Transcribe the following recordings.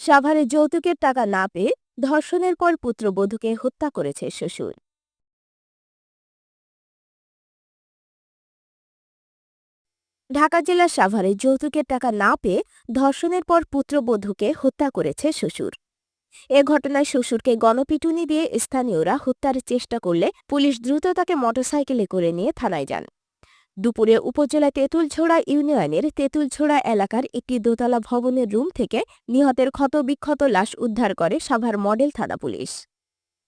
সাভারে যৌতুকের টাকা না পেয়ে ধর্ষণের পর পুত্রবধূকে হত্যা করেছে শ্বশুর। ঢাকা জেলার সাভারে যৌতুকের টাকা না পেয়ে ধর্ষণের পর পুত্রবধূকে হত্যা করেছে শ্বশুর। এ ঘটনায় শ্বশুরকে গণপিটুনি দিয়ে স্থানীয়রা হত্যার চেষ্টা করলে পুলিশ দ্রুত তাকে মোটরসাইকেলে করে নিয়ে থানায় যান। দুপুরে উপজেলা তেঁতুলছোড়া ইউনিয়নের তেঁতুলছোড়া এলাকার একটি দোতলা ভবনের রুম থেকে নিহতের ক্ষতবিক্ষত লাশ উদ্ধার করে সাভার মডেল থানা পুলিশ।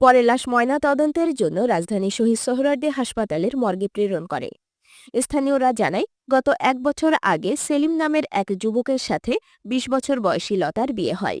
পরে লাশ ময়না তদন্তের জন্য রাজধানী শহীদ সোহরার্দী হাসপাতালের মর্গে প্রেরণ করে। স্থানীয়রা জানায় গত এক বছর আগে সেলিম নামের এক যুবকের সাথে ২০ বছর বয়সী লতার বিয়ে হয়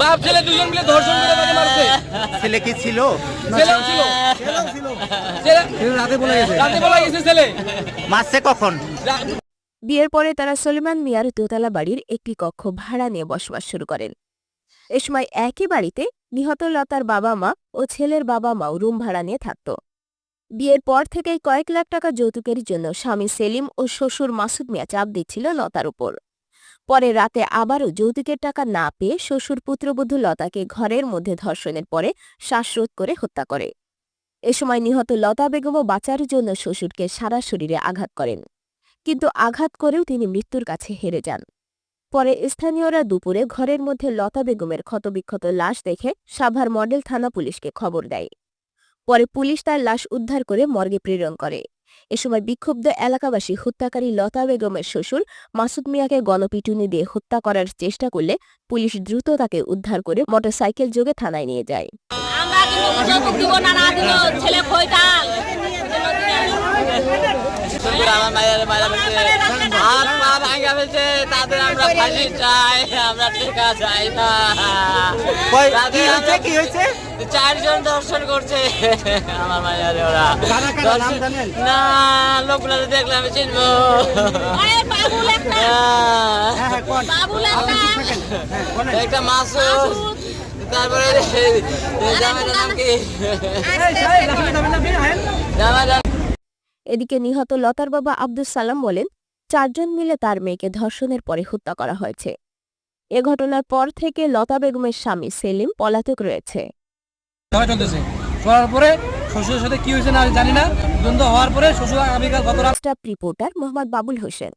বাপ ছেলে দুজন মিলে ধর্ষণ করে তাকে মারছে। ছেলে কি ছিল? ছেলেও ছিল। ছেলে। রাতে বলে গেছে। রাতে বলা গেছে ছেলে। মারছে কখন? বিয়ের পরে তারা সলিমান মিয়ার দোতলা বাড়ির একটি কক্ষ ভাড়া নিয়ে বসবাস শুরু করেন। এ সময় একই বাড়িতে নিহত লতার বাবা মা ও ছেলের বাবা মাও রুম ভাড়া নিয়ে থাকত। বিয়ের পর থেকেই কয়েক লাখ টাকা যৌতুকের জন্য স্বামী সেলিম ও শ্বশুর মাসুদ মিয়া চাপ দিচ্ছিল লতার উপর। পরে রাতে আবারও যৌতুকের টাকা না পেয়ে শ্বশুর পুত্রবধূ লতাকে ঘরের মধ্যে ধর্ষণের পরে শ্বাসরোধ করে হত্যা করে। এ সময় নিহত লতা বেগমও বাঁচার জন্য শ্বশুরকে সারা শরীরে আঘাত করেন। কিন্তু আঘাত করেও তিনি মৃত্যুর কাছে হেরে যান। পরে স্থানীয়রা দুপুরে ঘরের মধ্যে লতা বেগমের ক্ষতবিক্ষত লাশ দেখে সাভার মডেল থানা পুলিশকে খবর দেয়। পরে পুলিশ তার লাশ উদ্ধার করে মর্গে প্রেরণ করে। এ সময় বিক্ষুব্ধ এলাকাবাসী হত্যাকারী লতা বেগমের শ্বশুর মাসুদ মিয়াকে গণপিটুনি দিয়ে হত্যা করার চেষ্টা করলে পুলিশ দ্রুত তাকে উদ্ধার করে মোটরসাইকেল যোগে থানায় নিয়ে যায়। আমরা চারজন দর্শন করছে। আমার ওরা। না লোকগুলো দেখলে আমি চিনবো। একটা। হ্যাঁ হ্যাঁ কোন? বাবুল একটা। হ্যাঁ মাসুদ। তারপরে জামাইটার নাম কি? এদিকে নিহত লতার বাবা আব্দুল সালাম বলেন চারজন মিলে তার মেয়েকে ধর্ষণের পরে হত্যা করা হয়েছে। এ ঘটনার পর থেকে লতা বেগমের স্বামী সেলিম পলাতক রয়েছে। চলতেছে। করার পরে শ্বশুরের সাথে কি হয়েছে না জানি না। দ্বন্দ্ব হওয়ার পরে শ্বশুর আগামীকাল গত রিপোর্টার মোহাম্মদ বাবুল হোসেন।